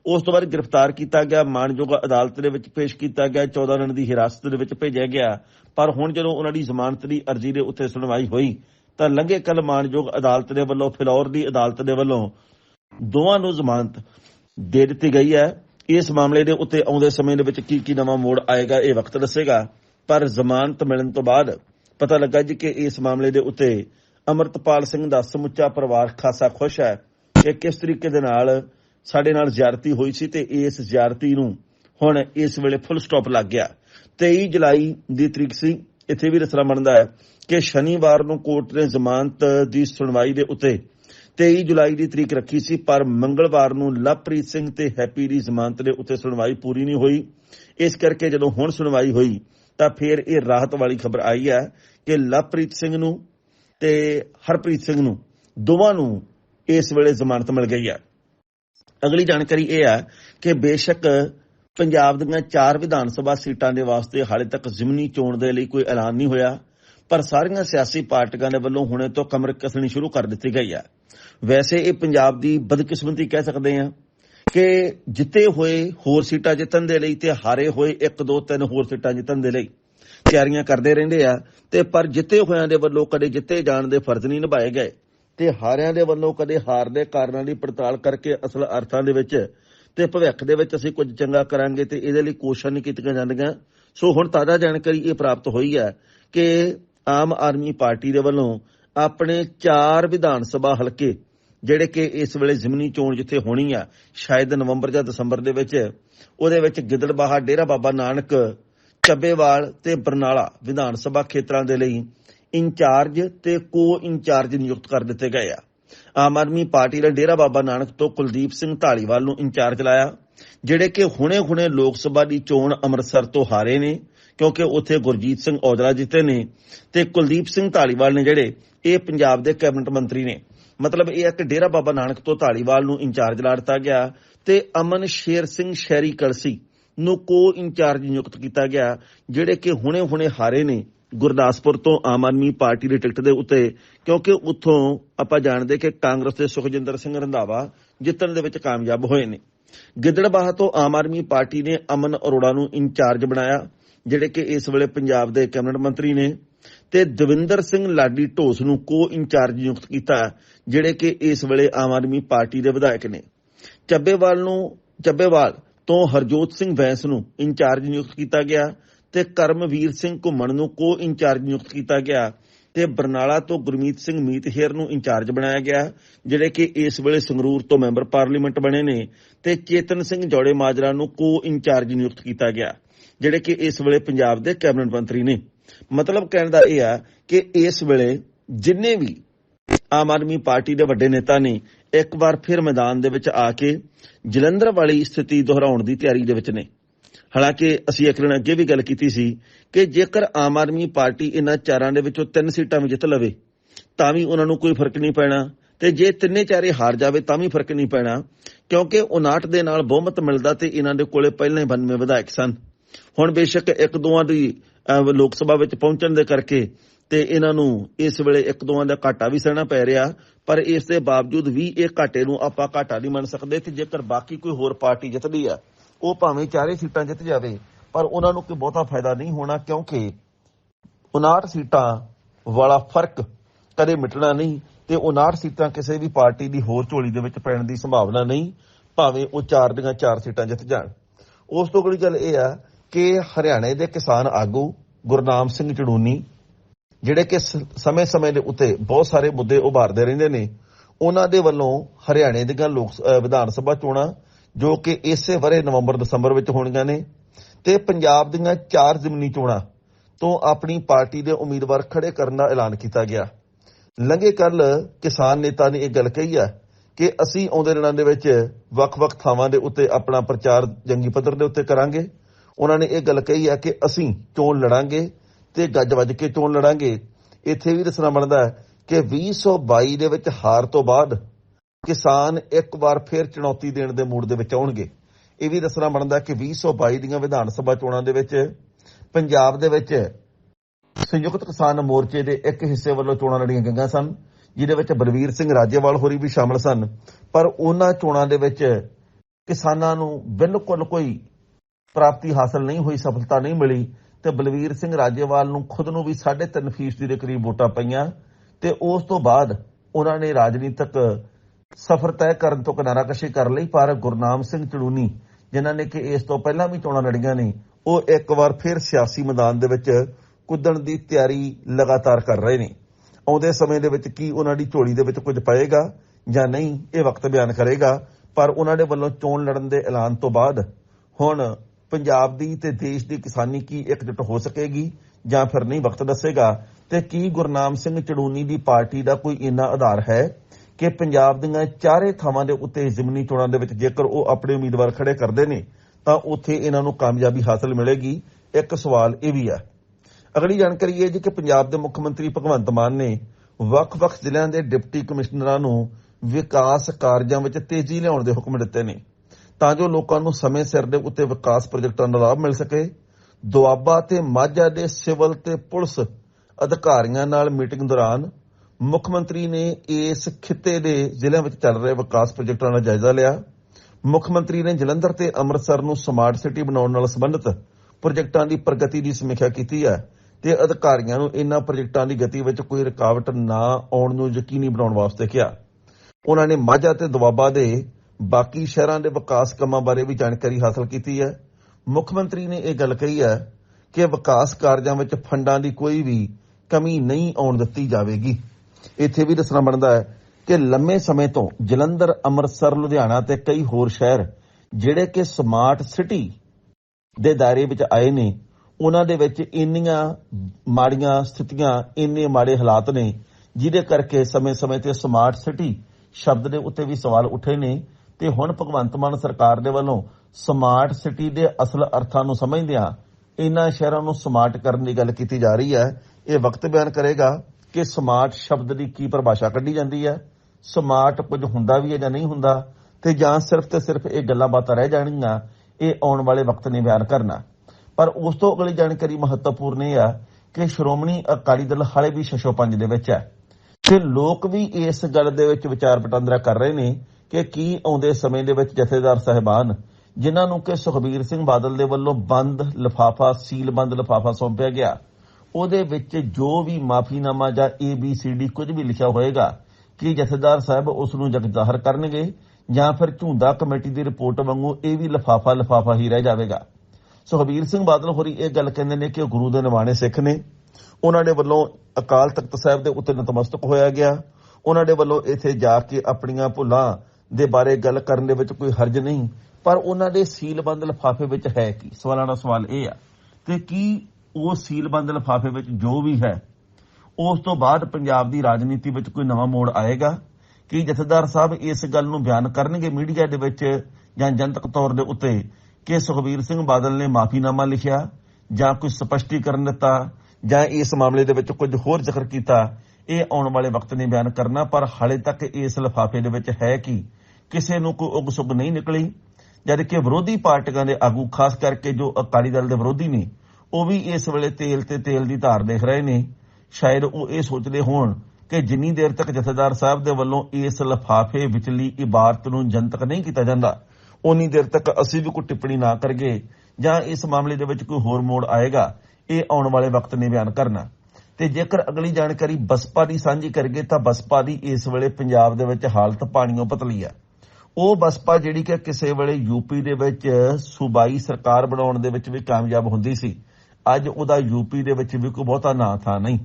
ਉਸ ਤੋਂ ਬਾਅਦ ਗ੍ਰਿਫਤਾਰ ਕੀਤਾ ਗਿਆ, ਮਾਨਯੋਗ ਅਦਾਲਤ ਦੇ ਵਿੱਚ ਪੇਸ਼ ਕੀਤਾ ਗਿਆ 14 ਦਿਨ ਦੀ ਹਿਰਾਸਤ ਦੇ ਵਿੱਚ ਭੇਜਿਆ ਗਿਆ। ਪਰ ਹੁਣ ਜਦੋਂ ਉਹਨਾਂ ਦੀ ਜ਼ਮਾਨਤ ਦੀ ਅਰਜ਼ੀ ਦੇ ਉੱਤੇ ਸੁਣਵਾਈ ਹੋਈ, ਤਾਂ ਲੰਘੇ ਕੱਲ ਮਾਨਯੋਗ ਅਦਾਲਤ ਦੇ ਵੱਲੋਂ, ਫਿਲੌਰ ਦੀ ਅਦਾਲਤ ਦੇ ਵੱਲੋਂ ਦੋਵਾਂ ਨੂੰ ਜ਼ਮਾਨਤ ਦੇ ਦਿੱਤੀ ਗਈ ਹੈ। ਇਸ ਮਾਮਲੇ ਦੇ ਉੱਤੇ ਆਉਂਦੇ ਸਮੇਂ ਦੇ ਵਿੱਚ ਕੀ ਕੀ ਨਵਾਂ ਮੋੜ ਆਏਗਾ, ਇਹ ਵਕਤ ਦੱਸੇਗਾ। ਪਰ ਜ਼ਮਾਨਤ ਮਿਲਣ ਤੋਂ ਬਾਅਦ ਪਤਾ ਲੱਗਾ ਜੀ ਕਿ ਇਸ ਮਾਮਲੇ ਦੇ ਉੱਤੇ ਅਮਰਤਪਾਲ ਸਿੰਘ ਦਾ ਸਮੁੱਚਾ ਪਰਿਵਾਰ ਖਾਸਾ ਖੁਸ਼ ਹੈ ਕਿ ਕਿਸ ਤਰੀਕੇ ਦੇ ਨਾਲ ਸਾਡੇ ਨਾਲ ਜ਼ਿਆਰਤੀ ਹੋਈ ਸੀ ਤੇ ਇਸ ਜ਼ਿਆਰਤੀ ਨੂੰ ਹੁਣ ਇਸ ਵੇਲੇ ਫੁੱਲ ਸਟਾਪ ਲੱਗ ਗਿਆ। 23 ਜੁਲਾਈ ਦੀ ਤਰੀਕ ਸੀ। ਇੱਥੇ ਵੀ ਰਸਲਾ ਬਣਦਾ ਹੈ ਕਿ ਸ਼ਨੀਵਾਰ ਨੂੰ ਕੋਰਟ ਨੇ ਜ਼ਮਾਨਤ ਦੀ ਸੁਣਵਾਈ ਦੇ ਉੱਤੇ 23 ਜੁਲਾਈ ਦੀ ਤਰੀਕ ਰੱਖੀ ਸੀ, ਪਰ ਮੰਗਲਵਾਰ ਨੂੰ ਲਵਪ੍ਰੀਤ ਸਿੰਘ ਤੇ ਹੈਪੀ ਦੀ ਜ਼ਮਾਨਤ ਦੇ ਉੱਤੇ ਸੁਣਵਾਈ ਪੂਰੀ ਨਹੀਂ ਹੋਈ। ਇਸ ਕਰਕੇ ਜਦੋਂ ਹੁਣ ਸੁਣਵਾਈ ਹੋਈ, ਤਾਂ ਫਿਰ ਇਹ ਰਾਹਤ ਵਾਲੀ ਖਬਰ ਆਈ ਹੈ ਕਿ ਲਵਪ੍ਰੀਤ ਸਿੰਘ ਨੂੰ ਤੇ ਹਰਪ੍ਰੀਤ ਸਿੰਘ ਨੂੰ ਦੋਵਾਂ ਨੂੰ ਇਸ ਵੇਲੇ ਜ਼ਮਾਨਤ ਮਿਲ ਗਈ ਹੈ। ਅਗਲੀ ਜਾਣਕਾਰੀ ਇਹ ਹੈ ਕਿ ਬੇਸ਼ੱਕ ਪੰਜਾਬ ਦੀਆਂ ਚਾਰ ਵਿਧਾਨ ਸਭਾ ਸੀਟਾਂ ਦੇ ਵਾਸਤੇ ਹਾਲੇ ਤੱਕ ਜ਼ਿਮਨੀ ਚੋਣ ਦੇ ਲਈ ਕੋਈ ਐਲਾਨ ਨਹੀਂ ਹੋਇਆ। ਪਰ ਸਾਰੀਆਂ ਸਿਆਸੀ ਪਾਰਟੀਆਂ ਦੇ ਵੱਲੋਂ ਹੁਣੇ ਤੋਂ ਕਮਰ ਕਸਣੀ ਸ਼ੁਰੂ ਕਰ ਦਿੱਤੀ ਗਈ ਹੈ। ਵੈਸੇ ਇਹ ਪੰਜਾਬ ਦੀ ਬਦਕਿਸਮਤੀ ਕਹਿ ਸਕਦੇ ਹਾਂ ਕਿ ਜਿੱਤੇ ਹੋਏ ਹੋਰ ਸੀਟਾਂ ਜਿੱਤਣ ਦੇ ਲਈ ਤੇ ਹਾਰੇ ਹੋਏ 1 2 3 ਹੋਰ ਸੀਟਾਂ ਜਿੱਤਣ ਦੇ ਲਈ ਤਿਆਰੀਆਂ ਕਰਦੇ ਰਹਿੰਦੇ ਆ ਤੇ ਪਰ ਜਿੱਤੇ ਹੋਇਆਂ ਦੇ ਵੱਲੋਂ ਕਦੇ ਜਿੱਤੇ ਜਾਣ ਦੇ ਫਰਜ਼ ਨਹੀਂ ਨਿਭਾਏ ਗਏ ਤੇ ਹਾਰਿਆਂ ਦੇ ਵੱਲੋਂ ਕਦੇ ਹਾਰ ਦੇ ਕਾਰਨਾਂ ਦੀ ਪੜਤਾਲ ਕਰਕੇ ਅਸਲ ਅਰਥਾਂ ਦੇ ਵਿੱਚ ਤੇ ਭਵਿੱਖ ਦੇ ਵਿੱਚ ਅਸੀਂ ਕੁਝ ਚੰਗਾ ਕਰਾਂਗੇ ਤੇ ਇਹਦੇ ਲਈ ਕੋਸ਼ਿਸ਼ਾਂ ਨਹੀਂ ਕੀਤੀਆਂ ਜਾਂਦੀਆਂ। ਸੋ ਹੁਣ ਤਾਜ਼ਾ ਜਾਣਕਾਰੀ ਇਹ ਪ੍ਰਾਪਤ ਹੋਈ ਹੈ ਕਿ ਆਮ ਆਦਮੀ ਪਾਰਟੀ ਦੇ ਵੱਲੋਂ ਆਪਣੇ ਚਾਰ ਵਿਧਾਨ ਸਭਾ ਹਲਕੇ, ਜਿਹੜੇ ਕਿ ਇਸ ਵੇਲੇ ਜ਼ਿਮਨੀ ਚੋਣ ਜਿੱਥੇ ਹੋਣੀ ਆ, ਸ਼ਾਇਦ ਨਵੰਬਰ ਜਾਂ ਦਸੰਬਰ ਦੇ ਵਿੱਚ, ਉਹਦੇ ਵਿੱਚ ਗਿੱਦੜਬਾਹਾ, ਡੇਰਾ ਬਾਬਾ ਨਾਨਕ, ਚੱਬੇਵਾਲ ਤੇ ਬਰਨਾਲਾ ਵਿਧਾਨ ਸਭਾ ਖੇਤਰਾਂ ਦੇ ਲਈ ਇੰਚਾਰਜ ਤੇ ਕੋ ਇੰਚਾਰਜ ਨਿਯੁਕਤ ਕਰ ਦਿੱਤੇ ਗਏ ਆ। ਆਮ ਆਦਮੀ ਪਾਰਟੀ ਨੇ ਡੇਰਾ ਬਾਬਾ ਨਾਨਕ ਤੋਂ ਕੁਲਦੀਪ ਸਿੰਘ ਢਾਲੀਵਾਲ ਨੂੰ ਇੰਚਾਰਜ ਲਾਇਆ, ਜਿਹੜੇ ਕਿ ਹੁਣੇ-ਹੁਣੇ ਲੋਕ ਸਭਾ ਦੀ ਚੋਣ ਅੰਮ੍ਰਿਤਸਰ ਤੋਂ ਹਾਰੇ ਨੇ। ਕਿਉਂਕਿ ਉੱਥੇ ਗੁਰਜੀਤ ਸਿੰਘ ਔਜਲਾ ਜਿੱਤੇ ਨੇ ਤੇ ਕੁਲਦੀਪ ਸਿੰਘ ਢਾਲੀਵਾਲ ਨੇ ਜਿਹੜੇ, ਇਹ ਪੰਜਾਬ ਦੇ ਕੈਬਨਿਟ ਮੰਤਰੀ ਨੇ। ਮਤਲਬ ਇਹ ਹੈ ਕਿ ਡੇਰਾ ਬਾਬਾ ਨਾਨਕ ਤੋਂ ਢਾਲੀਵਾਲ ਨੂੰ ਇੰਚਾਰਜ ਲਾ ਦਿੱਤਾ ਗਿਆ ਤੇ ਅਮਨ ਸ਼ੇਰ ਸਿੰਘ ਸ਼ਹਿਰੀ ਕਲਸੀ ਨੂੰ ਕੋ ਇੰਚਾਰਜ ਨਿਯੁਕਤ ਕੀਤਾ ਗਿਆ, ਜਿਹੜੇ ਕਿ ਹੁਣੇ-ਹੁਣੇ ਹਾਰੇ ਨੇ ਗੁਰਦਾਸਪੁਰ ਤੋਂ ਆਮ ਆਦਮੀ ਪਾਰਟੀ ਦੀ ਟਿਕਟ ਦੇ ਉੱਤੇ। ਕਿਉਂਕਿ ਉੱਥੋਂ ਆਪਾਂ ਜਾਣਦੇ ਕਿ ਕਾਂਗਰਸ ਦੇ ਸੁਖਜਿੰਦਰ ਸਿੰਘ ਰੰਧਾਵਾ ਜਿੱਤਣ ਦੇ ਵਿੱਚ ਕਾਮਯਾਬ ਹੋਏ ਨੇ। ਗਿੱਦੜਬਾਹ ਤੋਂ ਆਮ ਆਦਮੀ ਪਾਰਟੀ ਨੇ ਅਮਨ ਅਰੋੜਾ ਨੂੰ ਇੰਚਾਰਜ ਬਣਾਇਆ। ਜਿਹੜੇ ਕਿ ਇਸ ਵੇਲੇ ਪੰਜਾਬ ਦੇ ਕੈਬਨਿਟ ਮੰਤਰੀ ਨੇ ਤੇ ਦਵਿੰਦਰ ਸਿੰਘ ਲਾਡੀ ਢੋਸ ਨੂੰ ਕੋ ਇੰਚਾਰਜ ਨਿਯੁਕਤ ਕੀਤਾ ਜਿਹੜੇ ਕਿ ਇਸ ਵੇਲੇ ਆਮ ਆਦਮੀ ਪਾਰਟੀ ਦੇ ਵਿਧਾਇਕ ਨੇ। ਚੱਬੇਵਾਲ ਨੂੰ, ਚੱਬੇਵਾਲ ਤੋਂ ਹਰਜੋਤ ਸਿੰਘ ਵੈਸ ਨੂੰ ਇੰਚਾਰਜ ਨਿਯੁਕਤ ਕੀਤਾ ਗਿਆ ਤੇ ਕਰਮਵੀਰ ਸਿੰਘ ਘੁੰਮਣ ਨੂੰ ਕੋ ਇੰਚਾਰਜ ਨਿਯੁਕਤ ਕੀਤਾ ਗਿਆ ਤੇ ਬਰਨਾਲਾ ਤੋਂ ਗੁਰਮੀਤ ਸਿੰਘ ਮੀਤਹੇਰ ਨੂੰ ਇੰਚਾਰਜ ਬਣਾਇਆ ਗਿਆ, ਜਿਹੜੇ ਕਿ ਇਸ ਵੇਲੇ ਸੰਗਰੂਰ ਤੋਂ ਮੈਂਬਰ ਪਾਰਲੀਮੈਂਟ ਬਣੇ ਨੇ ਤੇ ਚੇਤਨ ਸਿੰਘ ਜੋੜੇ ਮਾਜਰਾ ਨੂੰ ਕੋ ਇੰਚਾਰਜ ਨਿਯੁਕਤ ਕੀਤਾ ਗਿਆ। ਜਿਹੜੇ ਕਿ ਇਸ ਵੇਲੇ ਪੰਜਾਬ ਦੇ ਕੈਬਨਿਟ ਮੰਤਰੀ ਨੇ। ਮਤਲਬ ਕਹਿਣ ਦਾ ਇਹ ਆ ਕਿ ਇਸ ਵੇਲੇ ਜਿੰਨੇ ਵੀ ਆਮ ਆਦਮੀ ਪਾਰਟੀ ਦੇ ਵੱਡੇ ਨੇਤਾ ਨੇ, ਇੱਕ ਵਾਰ ਫਿਰ ਮੈਦਾਨ ਦੇ ਵਿੱਚ ਆ ਕੇ ਜਲੰਧਰ ਵਾਲੀ ਸਥਿਤੀ ਦੁਹਰਾਉਣ ਦੀ ਤਿਆਰੀ ਦੇ ਵਿੱਚ ਨੇ। ਹਾਲਾਂਕਿ ਅਸੀਂ ਇੱਕ ਦਿਨ ਅੱਗੇ ਵੀ ਗੱਲ ਕੀਤੀ ਸੀ ਕਿ ਜੇਕਰ ਆਮ ਆਦਮੀ ਪਾਰਟੀ ਇਹਨਾਂ ਚਾਰਾਂ ਦੇ ਵਿੱਚੋਂ ਤਿੰਨ ਸੀਟਾਂ ਵੀ ਜਿੱਤ ਲਵੇ, ਤਾਂ ਵੀ ਉਹਨਾਂ ਨੂੰ ਕੋਈ ਫ਼ਰਕ ਨਹੀਂ ਪੈਣਾ। ਤੇ ਜੇ ਤਿੰਨੇ ਚਾਰੇ ਹਾਰ ਜਾਵੇ, ਤਾਂ ਵੀ ਫ਼ਰਕ ਨਹੀਂ ਪੈਣਾ, ਕਿਉਂਕਿ 59 ਦੇ ਨਾਲ ਬਹੁਮਤ ਮਿਲਦਾ ਤੇ ਇਹਨਾਂ ਦੇ ਕੋਲੇ ਪਹਿਲਾਂ ਹੀ 92 ਵਿਧਾਇਕ ਸਨ। ਹੁਣ ਬੇਸ਼ੱਕ ਇੱਕ ਦੋਆਂ ਦੀ ਲੋਕ ਸਭਾ ਵਿੱਚ ਪਹੁੰਚਣ ਦੇ ਕਰਕੇ ਤੇ ਇਹਨਾਂ ਨੂੰ ਇਸ ਵੇਲੇ ਇੱਕ ਦੋਆਂ ਦਾ ਘਾਟਾ ਵੀ ਸਹਿਣਾ ਪੈ ਰਿਹਾ, ਪਰ ਇਸ ਦੇ ਬਾਵਜੂਦ ਵੀ ਇਹ ਘਾਟੇ ਨੂੰ ਆਪਾਂ ਘਾਟਾ ਨਹੀਂ ਮੰਨ ਸਕਦੇ ਤੇ ਜੇਕਰ ਬਾਕੀ ਕੋਈ ਹੋਰ ਪਾਰਟੀ ਜਿੱਤਦੀ ਆ, ਉਹ ਭਾਵੇਂ ਚਾਰੇ ਸੀਟਾਂ ਜਿੱਤ ਜਾਵੇ, ਪਰ ਉਹਨਾਂ ਨੂੰ ਕੋਈ ਬਹੁਤਾ ਫਾਇਦਾ ਨਹੀਂ ਹੋਣਾ ਕਿਉਂਕਿ 59 ਸੀਟਾਂ ਵਾਲਾ ਫ਼ਰਕ ਕਦੇ ਮਿਟਣਾ ਨਹੀਂ ਤੇ 59 ਸੀਟਾਂ ਕਿਸੇ ਵੀ ਪਾਰਟੀ ਦੀ ਹੋਰ ਝੋਲੀ ਦੇ ਵਿੱਚ ਪੈਣ ਦੀ ਸੰਭਾਵਨਾ ਨਹੀਂ, ਭਾਵੇਂ ਉਹ ਚਾਰ ਦੀਆਂ ਚਾਰ ਸੀਟਾਂ ਜਿੱਤ ਜਾਣ। ਉਸ ਤੋਂ ਅਗਲੀ ਗੱਲ ਇਹ ਆ ਕਿ ਹਰਿਆਣੇ ਦੇ ਕਿਸਾਨ ਆਗੂ ਗੁਰਨਾਮ ਸਿੰਘ ਚੜੂਨੀ, ਜਿਹੜੇ ਕਿ ਸਮੇਂ-ਸਮੇਂ ਦੇ ਉੱਤੇ ਬਹੁਤ ਸਾਰੇ ਮੁੱਦੇ ਉਭਾਰਦੇ ਰਹਿੰਦੇ ਨੇ, ਉਹਨਾਂ ਦੇ ਵੱਲੋਂ ਹਰਿਆਣੇ ਦੀਆਂ ਲੋਕ ਵਿਧਾਨ ਸਭਾ ਚੋਣਾਂ, ਜੋ ਕਿ ਇਸੇ ਵਰੇ ਨਵੰਬਰ ਦਸੰਬਰ ਵਿੱਚ ਹੋਣੀਆਂ ਨੇ, ਤੇ ਪੰਜਾਬ ਦੀਆਂ ਚਾਰ ਜ਼ਿਮਨੀ ਚੋਣਾਂ ਤੋਂ ਆਪਣੀ ਪਾਰਟੀ ਦੇ ਉਮੀਦਵਾਰ ਖੜੇ ਕਰਨ ਦਾ ਐਲਾਨ ਕੀਤਾ ਗਿਆ। ਲੰਘੇ ਕੱਲ ਕਿਸਾਨ ਨੇਤਾ ਨੇ ਇਹ ਗੱਲ ਕਹੀ ਹੈ ਕਿ ਅਸੀਂ ਆਉਂਦੇ ਦਿਨਾਂ ਦੇ ਵਿੱਚ ਵੱਖ-ਵੱਖ ਥਾਵਾਂ ਦੇ ਉੱਤੇ ਆਪਣਾ ਪ੍ਰਚਾਰ ਜੰਗੀ ਪੱਧਰ ਦੇ ਉੱਤੇ ਕਰਾਂਗੇ। ਉਹਨਾਂ ਨੇ ਇਹ ਗੱਲ ਕਹੀ ਹੈ ਕਿ ਅਸੀਂ ਚੋਣ ਲੜਾਂਗੇ ਤੇ ਗੱਜ ਵੱਜ ਕੇ ਚੋਣ ਲੜਾਂਗੇ। ਇੱਥੇ ਵੀ ਦੱਸਣਾ ਬਣਦਾ ਹੈ ਕਿ 2022 ਦੇ ਵਿੱਚ ਹਾਰ ਤੋਂ ਬਾਅਦ ਕਿਸਾਨ ਇੱਕ ਵਾਰ ਫਿਰ ਚੁਣੌਤੀ ਦੇਣ ਦੇ ਮੂਡ ਦੇ ਵਿੱਚ ਆਉਣਗੇ। ਇਹ ਵੀ ਦੱਸਣਾ ਬਣਦਾ ਕਿ 2022 ਦੀਆਂ ਵਿਧਾਨ ਸਭਾ ਚੋਣਾਂ ਦੇ ਵਿੱਚ ਪੰਜਾਬ ਦੇ ਵਿੱਚ ਸੰਯੁਕਤ ਕਿਸਾਨ ਮੋਰਚੇ ਦੇ ਇੱਕ ਹਿੱਸੇ ਵੱਲੋਂ ਚੋਣਾਂ ਲੜੀਆਂ ਗਈਆਂ ਸਨ, ਜਿਹਦੇ ਵਿੱਚ ਬਲਵੀਰ ਸਿੰਘ ਰਾਜੇਵਾਲ ਹੋਰੀ ਵੀ ਸ਼ਾਮਲ ਸਨ। ਪਰ ਉਹਨਾਂ ਚੋਣਾਂ ਦੇ ਵਿੱਚ ਕਿਸਾਨਾਂ ਨੂੰ ਬਿਲਕੁਲ ਕੋਈ ਪ੍ਰਾਪਤੀ ਹਾਸਲ ਨਹੀਂ ਹੋਈ, ਸਫਲਤਾ ਨਹੀਂ ਮਿਲੀ ਤੇ ਬਲਵੀਰ ਸਿੰਘ ਰਾਜੇਵਾਲ ਨੂੰ ਖੁਦ ਨੂੰ ਵੀ 3.5% ਫੀਸਦੀ ਦੇ ਕਰੀਬ ਵੋਟਾਂ ਪਈਆਂ ਤੇ ਉਸ ਤੋਂ ਬਾਅਦ ਉਹਨਾਂ ਨੇ ਰਾਜਨੀਤਿਕ ਸਫ਼ਰ ਤੈਅ ਕਰਨ ਤੋਂ ਕਿਨਾਰਾਕਸ਼ੀ ਕਰ ਲਈ, ਪਰ ਗੁਰਨਾਮ ਸਿੰਘ ਚੜੂਨੀ, ਜਿਨ੍ਹਾਂ ਨੇ ਕਿ ਇਸ ਤੋਂ ਪਹਿਲਾਂ ਵੀ ਚੋਣਾਂ ਲੜੀਆਂ ਨੇ, ਉਹ ਇੱਕ ਵਾਰ ਫਿਰ ਸਿਆਸੀ ਮੈਦਾਨ ਦੇ ਵਿੱਚ ਕੁੱਦਣ ਦੀ ਤਿਆਰੀ ਲਗਾਤਾਰ ਕਰ ਰਹੇ ਨੇ। ਆਉਂਦੇ ਸਮੇਂ ਦੇ ਵਿੱਚ ਕੀ ਉਹਨਾਂ ਦੀ ਝੋਲੀ ਦੇ ਵਿੱਚ ਕੁਝ ਪਏਗਾ ਜਾਂ ਨਹੀਂ, ਇਹ ਵਕਤ ਬਿਆਨ ਕਰੇਗਾ, ਪਰ ਉਹਨਾਂ ਦੇ ਵੱਲੋਂ ਚੋਣ ਲੜਨ ਦੇ ਐਲਾਨ ਤੋਂ ਬਾਅਦ ਹੁਣ ਪੰਜਾਬ ਦੀ ਤੇ ਦੇਸ਼ ਦੀ ਕਿਸਾਨੀ ਕੀ ਇਕਜੁੱਟ ਹੋ ਸਕੇਗੀ ਜਾਂ ਫਿਰ ਨਹੀਂ, ਵਕਤ ਦੱਸੇਗਾ? ਤੇ ਕੀ ਗੁਰਨਾਮ ਸਿੰਘ ਚੜੂਨੀ ਦੀ ਪਾਰਟੀ ਦਾ ਕੋਈ ਇੰਨਾ ਆਧਾਰ ਹੈ ਕਿ ਪੰਜਾਬ ਦੀਆਂ ਚਾਰੇ ਥਾਵਾਂ ਦੇ ਉੱਤੇ ਜ਼ਿਮਨੀ ਚੋਣਾਂ ਦੇ ਵਿੱਚ ਜੇਕਰ ਉਹ ਆਪਣੇ ਉਮੀਦਵਾਰ ਖੜੇ ਕਰਦੇ ਨੇ, ਤਾਂ ਉੱਥੇ ਇਹਨਾਂ ਨੂੰ ਕਾਮਯਾਬੀ ਹਾਸਲ ਮਿਲੇਗੀ? ਇੱਕ ਸਵਾਲ ਇਹ ਵੀ ਹੈ ਅਗਲੀ ਜਾਣਕਾਰੀ ਇਹ ਜੀ ਕਿ ਪੰਜਾਬ ਦੇ ਮੁੱਖ ਮੰਤਰੀ ਭਗਵੰਤ ਮਾਨ ਨੇ ਵੱਖ-ਵੱਖ ਜ਼ਿਲ੍ਹਿਆਂ ਦੇ ਡਿਪਟੀ ਕਮਿਸ਼ਨਰਾਂ ਨੂੰ ਵਿਕਾਸ ਕਾਰਜਾਂ ਵਿੱਚ ਤੇਜ਼ੀ ਲਿਆਉਣ ਦੇ ਹੁਕਮ ਦਿੱਤੇ ਨੇ। ਤਾਂ ਜੋ ਲੋਕਾਂ ਨੂੰ ਸਮੇਂ ਸਿਰ ਦੇ ਉੱਤੇ ਵਿਕਾਸ ਪ੍ਰੋਜੈਕਟਾਂ ਦਾ ਲਾਭ ਮਿਲ ਸਕੇ। ਦੁਆਬਾ ਤੇ ਮਾਝਾ ਦੇ ਸਿਵਲ ਤੇ ਪੁਲਿਸ ਅਧਿਕਾਰੀਆਂ ਨਾਲ ਮੀਟਿੰਗ ਦੌਰਾਨ ਮੁੱਖ ਮੰਤਰੀ ਨੇ ਇਸ ਖਿੱਤੇ ਦੇ ਜ਼ਿਲ੍ਹਿਆਂ ਵਿੱਚ ਚੱਲ ਰਹੇ ਵਿਕਾਸ ਪ੍ਰੋਜੈਕਟਾਂ ਦਾ ਜਾਇਜ਼ਾ ਲਿਆ। ਮੁੱਖ ਮੰਤਰੀ ਨੇ ਜਲੰਧਰ ਤੇ ਅੰਮ੍ਰਿਤਸਰ ਨੂੰ ਸਮਾਰਟ ਸਿਟੀ ਬਣਾਉਣ ਨਾਲ ਸੰਬੰਧਿਤ ਪ੍ਰੋਜੈਕਟਾਂ ਦੀ ਪ੍ਰਗਤੀ ਦੀ ਸਮੀਖਿਆ ਕੀਤੀ ਹੈ ਤੇ ਅਧਿਕਾਰੀਆਂ ਨੂੰ ਇਨ੍ਹਾਂ ਪ੍ਰੋਜੈਕਟਾਂ ਦੀ ਗਤੀ ਵਿੱਚ ਕੋਈ ਰੁਕਾਵਟ ਨਾ ਆਉਣ ਨੂੰ ਯਕੀਨੀ ਬਣਾਉਣ ਵਾਸਤੇ ਕਿਹਾ। ਉਹਨਾਂ ਨੇ ਮਾਝਾ ਤੇ ਦੁਆਬਾ ਦੇ ਬਾਕੀ ਸ਼ਹਿਰਾਂ ਦੇ ਵਿਕਾਸ ਕੰਮਾਂ ਬਾਰੇ ਵੀ ਜਾਣਕਾਰੀ ਹਾਸਲ ਕੀਤੀ ਹੈ। ਮੁੱਖ ਮੰਤਰੀ ਨੇ ਇਹ ਗੱਲ ਕਹੀ ਹੈ ਕਿ ਵਿਕਾਸ ਕਾਰਜਾਂ ਵਿੱਚ ਫੰਡਾਂ ਦੀ ਕੋਈ ਵੀ ਕਮੀ ਨਹੀਂ ਆਉਣ ਦਿੱਤੀ ਜਾਵੇਗੀ। ਇੱਥੇ ਵੀ ਦੱਸਣਾ ਬਣਦਾ ਹੈ ਕਿ ਲੰਮੇ ਸਮੇਂ ਤੋਂ ਜਲੰਧਰ, ਅੰਮ੍ਰਿਤਸਰ, ਲੁਧਿਆਣਾ ਤੇ ਕਈ ਹੋਰ ਸ਼ਹਿਰ ਜਿਹੜੇ ਕਿ ਸਮਾਰਟ ਸਿਟੀ ਦੇ ਦਾਇਰੇ ਵਿੱਚ ਆਏ ਨੇ, ਉਹਨਾਂ ਦੇ ਵਿੱਚ ਇੰਨੀਆਂ ਮਾੜੀਆਂ ਸਥਿਤੀਆਂ, ਇੰਨੇ ਮਾੜੇ ਹਾਲਾਤ ਨੇ, ਜਿਹਦੇ ਕਰਕੇ ਸਮੇਂ-ਸਮੇਂ ਤੇ ਸਮਾਰਟ ਸਿਟੀ ਸ਼ਬਦ ਦੇ ਉੱਤੇ ਵੀ ਸਵਾਲ ਉੱਠੇ ਨੇ। ਤੇ ਹੁਣ ਭਗਵੰਤ ਮਾਨ ਸਰਕਾਰ ਦੇ ਵੱਲੋਂ ਸਮਾਰਟ ਸਿਟੀ ਦੇ ਅਸਲ ਅਰਥਾਂ ਨੂੰ ਸਮਝਦਿਆਂ ਇਹਨਾਂ ਸ਼ਹਿਰਾਂ ਨੂੰ ਸਮਾਰਟ ਕਰਨ ਦੀ ਗੱਲ ਕੀਤੀ ਜਾ ਰਹੀ ਹੈ। ਇਹ ਵਕਤ ਬਿਆਨ ਕਰੇਗਾ ਕਿ ਸਮਾਰਟ ਸ਼ਬਦ ਦੀ ਕੀ ਪਰਿਭਾਸ਼ਾ ਕੱਢੀ ਜਾਂਦੀ ਹੈ। ਸਮਾਰਟ ਕੁਝ ਹੁੰਦਾ ਵੀ ਹੈ ਜਾਂ ਨਹੀਂ ਹੁੰਦਾ ਤੇ ਜਾਂ ਸਿਰਫ ਤੇ ਸਿਰਫ ਇਹ ਗੱਲਾਂ ਬਾਤਾਂ ਰਹਿ ਜਾਣਗੀਆਂ, ਇਹ ਆਉਣ ਵਾਲੇ ਵਕਤ ਨੇ ਬਿਆਨ ਕਰਨਾ। ਪਰ ਉਸ ਤੋਂ ਅਗਲੀ ਜਾਣਕਾਰੀ ਮਹੱਤਵਪੂਰਨ ਇਹ ਆ ਕਿ ਸ਼੍ਰੋਮਣੀ ਅਕਾਲੀ ਦਲ ਹਾਲੇ ਵੀ ਸ਼ਸ਼ੋ ਪੰਜ ਦੇ ਵਿੱਚ ਹੈ। ਤੇ ਲੋਕ ਵੀ ਇਸ ਗੱਲ ਦੇ ਵਿੱਚ ਵਿਚਾਰ ਵਟਾਂਦਰਾ ਕਰ ਰਹੇ ਨੇ ਕਿ ਕੀ ਆਉਂਦੇ ਸਮੇਂ ਦੇ ਵਿੱਚ ਜਥੇਦਾਰ ਸਾਹਿਬਾਨ, ਜਿਨ੍ਹਾਂ ਨੂੰ ਕਿ ਸੁਖਬੀਰ ਸਿੰਘ ਬਾਦਲ ਦੇ ਵੱਲੋਂ ਬੰਦ ਲਫਾਫਾ ਸੀਲਬੰਦ ਲਫਾਫਾ ਸੌਂਪਿਆ ਗਿਆ, ਉਹਦੇ ਵਿੱਚ ਜੋ ਵੀ ਮਾਫੀਨਾਮਾ ਜਾਂ ਏ ਬੀ ਸੀ ਡੀ ਕੁਝ ਵੀ ਲਿਖਿਆ ਹੋਏਗਾ, ਕਿ ਜਥੇਦਾਰ ਸਾਹਿਬ ਉਸ ਨੂੰ ਜਗ ਜ਼ਾਹਰ ਕਰਨਗੇ, ਜਾਂ ਫਿਰ ਝੁੰਦਾ ਕਮੇਟੀ ਦੀ ਰਿਪੋਰਟ ਵਾਂਗੂ ਇਹ ਵੀ ਲਫਾਫਾ ਲਫਾਫਾ ਹੀ ਰਹਿ ਜਾਵੇਗਾ? ਸੁਖਬੀਰ ਸਿੰਘ ਬਾਦਲ ਹੋਰੀ ਇਹ ਗੱਲ ਕਹਿੰਦੇ ਨੇ ਕਿ ਉਹ ਗੁਰੂ ਦੇ ਨਿਵਾਣੇ ਸਿੱਖ ਨੇ। ਉਹਨਾਂ ਦੇ ਵੱਲੋਂ ਅਕਾਲ ਤਖਤ ਸਾਹਿਬ ਦੇ ਉੱਤੇ ਨਤਮਸਤਕ ਹੋਇਆ ਗਿਆ। ਉਹਨਾਂ ਦੇ ਵੱਲੋਂ ਇੱਥੇ ਜਾ ਕੇ ਆਪਣੀਆਂ ਭੁੱਲਾਂ ਦੇ ਬਾਰੇ ਗੱਲ ਕਰਨ ਦੇ ਵਿੱਚ ਕੋਈ ਹਰਜ ਨਹੀਂ, ਪਰ ਉਹਨਾਂ ਦੇ ਸੀਲਬੰਦ ਲਫਾਫੇ ਵਿੱਚ ਹੈ ਕੀ? ਸਵਾਲਾਂ ਦਾ ਸਵਾਲ ਇਹ ਆ ਤੇ ਕੀ ਉਹ ਸੀਲਬੰਦ ਲਫਾਫੇ ਵਿੱਚ ਜੋ ਵੀ ਹੈ, ਉਸ ਤੋਂ ਬਾਅਦ ਪੰਜਾਬ ਦੀ ਰਾਜਨੀਤੀ ਵਿੱਚ ਕੋਈ ਨਵਾਂ ਮੋੜ ਆਏਗਾ? ਕਿ ਜਥੇਦਾਰ ਸਾਹਿਬ ਇਸ ਗੱਲ ਨੂੰ ਬਿਆਨ ਕਰਨਗੇ ਮੀਡੀਆ ਦੇ ਵਿੱਚ ਜਾਂ ਜਨਤਕ ਤੌਰ ਦੇ ਉੱਤੇ ਕਿ ਸੁਖਬੀਰ ਸਿੰਘ ਬਾਦਲ ਨੇ ਮਾਫੀਨਾਮਾ ਲਿਖਿਆ ਜਾਂ ਕੁਝ ਸਪਸ਼ਟੀਕਰਨ ਦਿੱਤਾ ਜਾਂ ਇਸ ਮਾਮਲੇ ਦੇ ਵਿੱਚ ਕੁਝ ਹੋਰ ਜ਼ਿਕਰ ਕੀਤਾ? ਇਹ ਆਉਣ ਵਾਲੇ ਵਕਤ ਨੇ ਬਿਆਨ ਕਰਨਾ, ਪਰ ਹਾਲੇ ਤੱਕ ਇਸ ਲਿਫਾਫੇ ਦੇ ਵਿੱਚ ਹੈ ਕਿ? ਕਿਸੇ ਨੂੰ ਕੋਈ ਉਗ ਸੁਗ ਨਹੀਂ ਨਿਕਲੀ। ਜਦ ਕਿ ਵਿਰੋਧੀ ਪਾਰਟੀਆਂ ਦੇ ਆਗੂ, ਖਾਸ ਕਰਕੇ ਜੋ ਅਕਾਲੀ ਦਲ ਦੇ ਵਿਰੋਧੀ ਨੇ, ਉਹ ਵੀ ਇਸ ਵੇਲੇ ਤੇਲ ਤੇ ਤੇਲ ਦੀ ਧਾਰ ਦੇਖ ਰਹੇ ਨੇ। ਸ਼ਾਇਦ ਉਹ ਇਹ ਸੋਚਦੇ ਹੋਣ ਕਿ ਜਿੰਨੀ ਦੇਰ ਤੱਕ ਜਥੇਦਾਰ ਸਾਹਿਬ ਦੇ ਵੱਲੋਂ ਇਸ ਲਿਫਾਫੇ ਵਿਚਲੀ ਇਬਾਰਤ ਨੂੰ ਜਨਤਕ ਨਹੀਂ ਕੀਤਾ ਜਾਂਦਾ ਉਨੀ ਦੇਰ ਤੱਕ ਅਸੀਂ ਵੀ ਕੋਈ ਟਿੱਪਣੀ ਨਾ ਕਰਗੇ ਜਾਂ ਇਸ ਮਾਮਲੇ ਦੇ ਵਿੱਚ ਕੋਈ ਹੋਰ ਮੋੜ ਆਏਗਾ, ਇਹ ਆਉਣ ਵਾਲੇ ਵਕਤ ਨੇ ਬਿਆਨ ਕਰਨਾ। ਤੇ ਜੇਕਰ ਅਗਲੀ ਜਾਣਕਾਰੀ ਬਸਪਾ ਦੀ ਸਾਂਝੀ ਕਰਗੇ ਤਾਂ ਬਸਪਾ ਦੀ ਇਸ ਵੇਲੇ ਪੰਜਾਬ ਦੇ ਵਿੱਚ ਹਾਲਤ ਪਾਣੀੋਂ ਪਤਲੀ ਆ। ਉਹ ਬਸਪਾ ਜਿਹੜੀ ਕਿ ਕਿਸੇ ਵੇਲੇ ਯੂਪੀ ਦੇ ਵਿੱਚ ਸੂਬਾਈ ਸਰਕਾਰ ਬਣਾਉਣ ਦੇ ਵਿੱਚ ਵੀ ਕਾਮਯਾਬ ਹੁੰਦੀ ਸੀ, ਅੱਜ ਉਹਦਾ ਯੂਪੀ ਦੇ ਵਿੱਚ ਵੀ ਕੋਈ ਬਹੁਤਾ ਨਾਂ ਥਾ ਨਹੀਂ।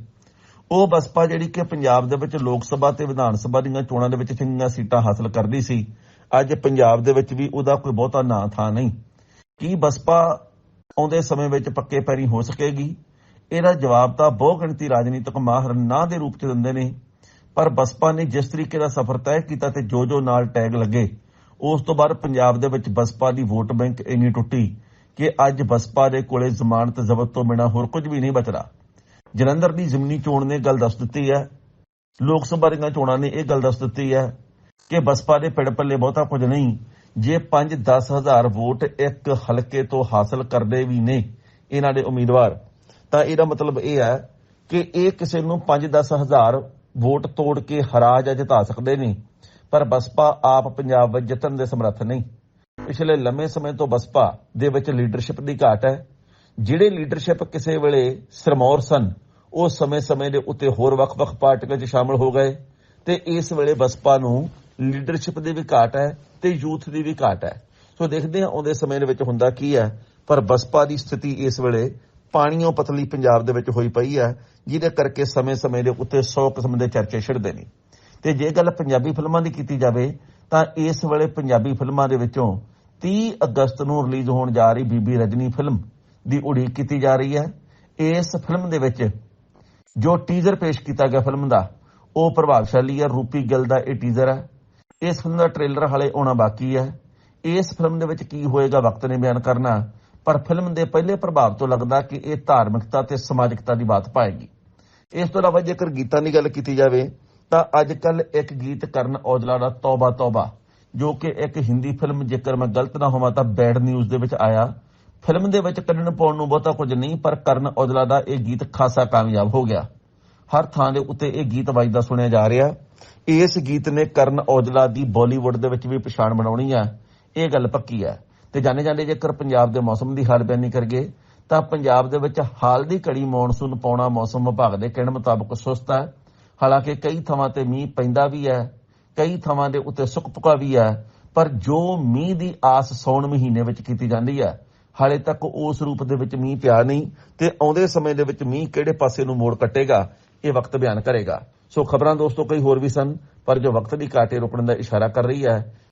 ਉਹ ਬਸਪਾ ਜਿਹੜੀ ਕਿ ਪੰਜਾਬ ਦੇ ਵਿੱਚ ਲੋਕ ਸਭਾ ਤੇ ਵਿਧਾਨ ਸਭਾ ਦੀਆਂ ਚੋਣਾਂ ਦੇ ਵਿੱਚ ਚੰਗੀਆਂ ਸੀਟਾਂ ਹਾਸਲ ਕਰਦੀ ਸੀ, ਅੱਜ ਪੰਜਾਬ ਦੇ ਵਿੱਚ ਵੀ ਉਹਦਾ ਕੋਈ ਬਹੁਤਾ ਨਾਂ ਥਾ ਨਹੀਂ। ਕੀ ਬਸਪਾ ਆਉਂਦੇ ਸਮੇਂ ਵਿੱਚ ਪੱਕੇ ਪੈਰੀ ਹੋ ਸਕੇਗੀ? ਇਹਦਾ ਜਵਾਬ ਤਾਂ ਬਹੁ ਗਿਣਤੀ ਰਾਜਨੀਤਿਕ ਮਾਹਰ ਨਾ ਦੇ ਰੂਪ ਚ ਦਿੰਦੇ ਨੇ। ਪਰ ਬਸਪਾ ਨੇ ਜਿਸ ਤਰੀਕੇ ਦਾ ਸਫ਼ਰ ਤੈਅ ਕੀਤਾ ਤੇ ਜੋ ਜੋ ਨਾਲ ਟੈਗ ਲੱਗੇ, ਉਸ ਤੋਂ ਬਾਅਦ ਪੰਜਾਬ ਦੇ ਵਿੱਚ ਬਸਪਾ ਦੀ ਵੋਟ ਬੈਂਕ ਇੰਨੀ ਟੁੱਟੀ ਕਿ ਅੱਜ ਬਸਪਾ ਦੇ ਕੋਲੇ ਜ਼ਮਾਨਤ ਜ਼ਬਤ ਤੋਂ ਬਿਨਾ ਹੋਰ ਕੁਝ ਵੀ ਨਹੀਂ ਬਚਦਾ। ਜਲੰਧਰ ਦੀ ਜ਼ਿਮਨੀ ਚੋਣ ਨੇ ਗੱਲ ਦੱਸ ਦਿੱਤੀ ਹੈ। ਲੋਕ ਸਭਾ ਦੀਆਂ ਚੋਣਾਂ ਨੇ ਇਹ ਗੱਲ ਦੱਸ ਦਿੱਤੀ ਹੈ ਕਿ ਬਸਪਾ ਦੇ ਪਿੜ ਪੱਲੇ ਬਹੁਤਾ ਕੁਝ ਨਹੀਂ, ਜੇ 5-10 ਹਜ਼ਾਰ ਵੋਟ ਇੱਕ ਹਲਕੇ ਤੋਂ ਹਾਸਲ ਕਰਦੇ ਵੀ ਨੇ ਇਹਨਾਂ ਦੇ ਉਮੀਦਵਾਰ, ਤਾਂ ਇਹਦਾ ਮਤਲਬ ਇਹ ਹੈ ਕਿ ਇਹ ਕਿਸੇ ਨੂੰ 5-10 ਹਜ਼ਾਰ ਵੋਟ ਤੋੜ ਕੇ ਹਰਾ ਜਾਂ ਜਿਤਾ ਸਕਦੇ ਨੇ ਪਰ ਬਸਪਾ ਆਪ ਪੰਜਾਬ ਵਿੱਚ ਜਿੱਤਣ ਦੇ ਸਮਰੱਥ ਨਹੀਂ। ਪਿਛਲੇ ਲੰਮੇ ਸਮੇਂ ਤੋਂ ਬਸਪਾ ਦੇ ਵਿੱਚ ਲੀਡਰਸ਼ਿਪ ਦੀ ਘਾਟ ਹੈ। ਜਿਹੜੇ ਲੀਡਰਸ਼ਿਪ ਕਿਸੇ ਵੇਲੇ ਸਰਮੌਰ ਸਨ, ਉਹ ਸਮੇਂ-ਸਮੇਂ ਦੇ ਉੱਤੇ ਹੋਰ ਵੱਖ-ਵੱਖ ਪਾਰਟੀਆਂ 'ਚ ਸ਼ਾਮਲ ਹੋ ਗਏ ਤੇ ਇਸ ਵੇਲੇ ਬਸਪਾ ਨੂੰ ਲੀਡਰਸ਼ਿਪ ਦੀ ਵੀ ਘਾਟ ਹੈ ਤੇ ਯੂਥ ਦੀ ਵੀ ਘਾਟ ਹੈ। ਸੋ ਦੇਖਦੇ ਹਾਂ ਆਉਂਦੇ ਸਮੇਂ ਦੇ ਵਿੱਚ ਹੁੰਦਾ ਕੀ ਹੈ, ਪਰ ਬਸਪਾ ਦੀ ਸਥਿਤੀ ਇਸ ਵੇਲੇ ਪਾਣੀੋਂ ਪਤਲੀ ਪੰਜਾਬ ਦੇ ਵਿੱਚ ਹੋਈ ਪਈ ਹੈ, ਜਿਹਦੇ ਕਰਕੇ ਸਮੇਂ-ਸਮੇਂ ਦੇ ਉੱਤੇ 100 ਕਿਸਮ ਦੇ ਚਰਚੇ ਛਿੜਦੇ ਨੇ। ਤੇ ਜੇ ਗੱਲ ਪੰਜਾਬੀ ਫਿਲਮਾਂ ਦੀ ਕੀਤੀ ਜਾਵੇ, ਤਾਂ ਇਸ ਵੇਲੇ ਪੰਜਾਬੀ ਫਿਲਮਾਂ ਦੇ ਵਿੱਚੋਂ 30 ਅਗਸਤ ਨੂੰ ਰਿਲੀਜ਼ ਹੋਣ ਜਾ ਰਹੀ ਬੀਬੀ ਰਜਨੀ ਫਿਲਮ ਦੀ ਉਡੀਕ ਕੀਤੀ ਜਾ ਰਹੀ ਹੈ। ਇਸ ਫਿਲਮ ਦੇ ਵਿੱਚ ਜੋ ਟੀਜ਼ਰ ਪੇਸ਼ ਕੀਤਾ ਗਿਆ ਫਿਲਮ ਦਾ, ਉਹ ਪ੍ਰਭਾਵਸ਼ਾਲੀ ਹੈ, ਰੂਪੀ ਗਿੱਲ ਦਾ ਇਹ ਟੀਜ਼ਰ ਹੈ। ਇਸ ਫਿਲਮ ਦਾ ਟ੍ਰੇਲਰ ਹਾਲੇ ਆਉਣਾ ਬਾਕੀ ਹੈ। ਇਸ ਫਿਲਮ ਦੇ ਵਿੱਚ ਕੀ ਹੋਏਗਾ, ਵਕਤ ਨੇ ਬਿਆਨ ਕਰਨਾ। ਪਰ ਫਿਲਮ ਦੇ ਪਹਿਲੇ ਪ੍ਰਭਾਵ ਤੋਂ ਲੱਗਦਾ ਕਿ ਇਹ ਧਾਰਮਿਕਤਾ ਤੇ ਸਮਾਜਿਕਤਾ ਦੀ ਬਾਤ ਪਾਏਗੀ। ਇਸ ਤੋਂ ਇਲਾਵਾ ਜੇਕਰ ਗੀਤਾਂ ਦੀ ਗੱਲ ਕੀਤੀ ਜਾਵੇ, ਤਾਂ ਅੱਜ ਕੱਲ ਇੱਕ ਗੀਤ ਕਰਨ ਔਜਲਾ ਦਾ ਤੌਬਾ ਤੌਬਾ ਜੋ ਕਿ ਇੱਕ ਹਿੰਦੀ ਫਿਲਮ, ਜੇਕਰ ਮੈਂ ਗਲਤ ਨਾ ਹੋਵਾਂ ਤਾਂ ਬੈਡ ਨਿਊਜ਼ ਦੇ ਵਿੱਚ ਆਇਆ। ਫਿਲਮ ਦੇ ਵਿੱਚ ਕੰਨਣ ਪਾਉਣ ਨੂੰ ਬਹੁਤਾ ਕੁਝ ਨਹੀਂ, ਪਰ ਕਰਨ ਔਜਲਾ ਦਾ ਇਹ ਗੀਤ ਖਾਸਾ ਕਾਮਯਾਬ ਹੋ ਗਿਆ। ਹਰ ਥਾਂ ਦੇ ਉੱਤੇ ਇਹ ਗੀਤ ਵੱਜਦਾ ਸੁਣਿਆ ਜਾ ਰਿਹਾ। ਇਸ ਗੀਤ ਨੇ ਕਰਨ ਔਜਲਾ ਦੀ ਬਾਲੀਵੁੱਡ ਦੇ ਵਿੱਚ ਵੀ ਪਛਾਣ ਬਣਾਉਣੀ ਆ ਇਹ ਗੱਲ ਪੱਕੀ ਹੈ। ਤੇ ਜਾਣੇ ਜਾਂਦੇ ਜੇਕਰ ਪੰਜਾਬ ਦੇ ਮੌਸਮ ਦੀ ਹਾਲ ਬਿਆਨੀ ਕਰਗੇ ਤਾਂ ਪੰਜਾਬ ਦੇ ਵਿੱਚ ਹਾਲ ਦੀ ਘੜੀ ਮੌਨਸੂਨ ਪਾਉਣਾ ਮੌਸਮ ਵਿਭਾਗ ਦੇ ਕਹਿਣ ਮੁਤਾਬਕ ਸੁਸਤ ਹੈ। ਹਾਲਾਂਕਿ ਕਈ ਥਾਵਾਂ ਤੇ ਮੀਂਹ ਪੈਂਦਾ ਵੀ ਹੈ, ਕਈ ਥਾਵਾਂ ਦੇ ਉੱਤੇ ਸੁੱਕ ਪੁਕਾ ਵੀ ਹੈ, ਪਰ ਜੋ ਮੀਂਹ ਦੀ ਆਸ ਸੌਣ ਮਹੀਨੇ ਵਿੱਚ ਕੀਤੀ ਜਾਂਦੀ ਹੈ, ਹਾਲੇ ਤੱਕ ਉਸ ਰੂਪ ਦੇ ਵਿੱਚ ਮੀਂਹ ਪਿਆ ਨਹੀਂ ਤੇ ਆਉਂਦੇ ਸਮੇਂ ਦੇ ਵਿੱਚ ਮੀਂਹ ਕਿਹੜੇ ਪਾਸੇ ਨੂੰ ਮੋੜ ਕੱਟੇਗਾ, ਇਹ ਵਕਤ ਬਿਆਨ ਕਰੇਗਾ। ਸੋ ਖਬਰਾਂ ਦੋਸਤੋ ਕਈ ਹੋਰ ਵੀ ਸਨ, ਪਰ ਜੋ ਵਕਤ ਦੀ ਕਾਟੇ ਰੁਕਣ ਦਾ ਇਸ਼ਾਰਾ ਕਰ ਰਹੀ ਹੈ।